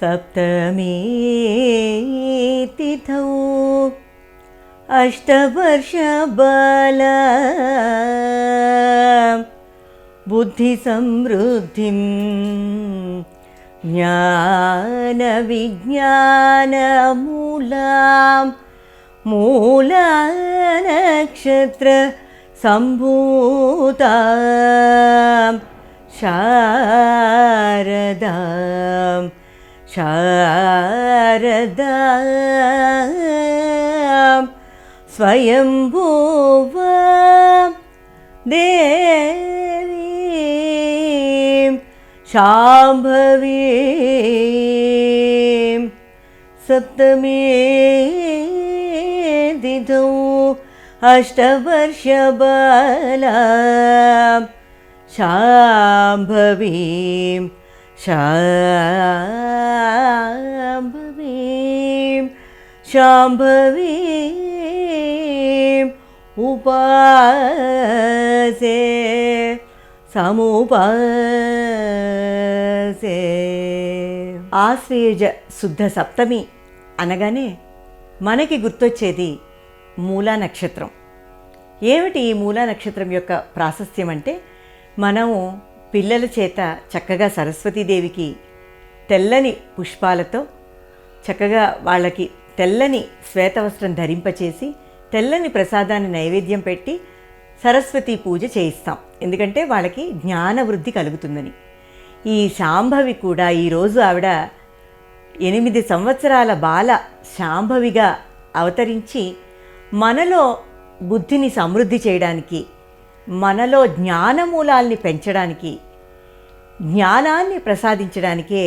सप्तमी तिथौ अष्टवर्षबाल बुद्धिसमृद्धिं ज्ञानविज्ञानमूलां मूलानक्षत्रसम्भूता शारदां शारदां स्वयम्भुव देवीं शाम्भवीं सप्तमी तिथौ अष्टवर्षबाला शाम्भवीं शाम्भवीं शाम्भवीम् उपासे సముపాసే ఆశ్రయజ శుద్ధ సప్తమి అనగానే మనకి గుర్తొచ్చేది మూలా నక్షత్రం ఏమిటి ఈ మూలా నక్షత్రం యొక్క ప్రాశస్త్యం అంటే మనము పిల్లల చేత చక్కగా సరస్వతీదేవికి తెల్లని పుష్పాలతో చక్కగా వాళ్ళకి తెల్లని శ్వేతవస్త్రం ధరింపచేసి తెల్లని ప్రసాదాన్ని నైవేద్యం పెట్టి సరస్వతి పూజ చేయిస్తాం. ఎందుకంటే వాళ్ళకి జ్ఞాన వృద్ధి కలుగుతుందని. ఈ శాంభవి కూడా ఈరోజు ఆవిడ ఎనిమిది సంవత్సరాల బాల శాంభవిగా అవతరించి మనలో బుద్ధిని సమృద్ధి చేయడానికి మనలో జ్ఞానమూలాల్ని పెంచడానికి జ్ఞానాన్ని ప్రసాదించడానికే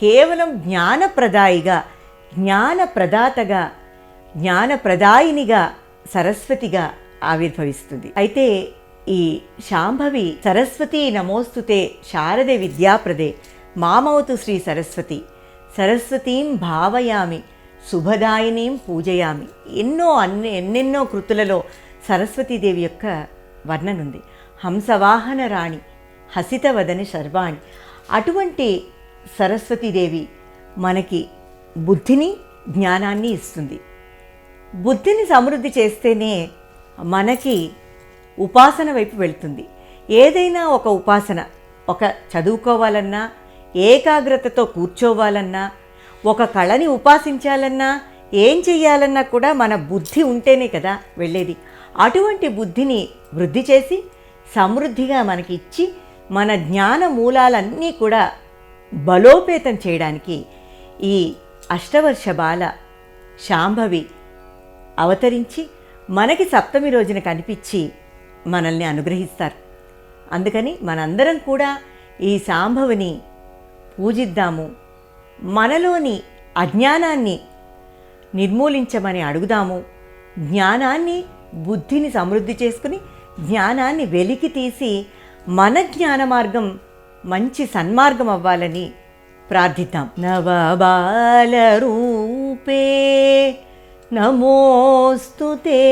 కేవలం జ్ఞానప్రదాయిగా జ్ఞానప్రదాతగా జ్ఞానప్రదాయినిగా సరస్వతిగా ఆవిర్భవిస్తుంది. అయితే ఈ శాంభవి సరస్వతి నమోస్తుతే శారదే విద్యాప్రదే. మామవతు శ్రీ సరస్వతి. సరస్వతీం భావయామి శుభదాయినీం పూజయామి. ఎన్నో అన్ని ఎన్నెన్నో కృతులలో సరస్వతీదేవి యొక్క వర్ణనుంది. హంసవాహన రాణి హసితవదని శర్వాణి. అటువంటి సరస్వతీదేవి మనకి బుద్ధిని జ్ఞానాన్ని ఇస్తుంది. బుద్ధిని సమృద్ధి చేస్తేనే మనకి ఉపాసన వైపు వెళ్తుంది. ఏదైనా ఒక ఉపాసన ఒక చదువుకోవాలన్నా ఏకాగ్రతతో కూర్చోవాలన్నా ఒక కళని ఉపాసించాలన్నా ఏం చెయ్యాలన్నా కూడా మన బుద్ధి ఉంటేనే కదా వెళ్ళేది. అటువంటి బుద్ధిని వృద్ధి చేసి సమృద్ధిగా మనకి ఇచ్చి మన జ్ఞాన మూలాలన్నీ కూడా బలోపేతం చేయడానికి ఈ అష్టవర్ష బాల శాంభవి అవతరించి మనకి సప్తమి రోజున కనిపించి మనల్ని అనుగ్రహిస్తారు. అందుకని మనందరం కూడా ఈ శాంభవిని పూజిద్దాము. మనలోని అజ్ఞానాన్ని నిర్మూలించమని అడుగుదాము. జ్ఞానాన్ని బుద్ధిని సమృద్ధి చేసుకుని జ్ఞానాన్ని వెలికి తీసి మన జ్ఞాన మార్గం మంచి సన్మార్గం అవ్వాలని प्रार्थितां। नवबालरूपे नमोऽस्तु ते।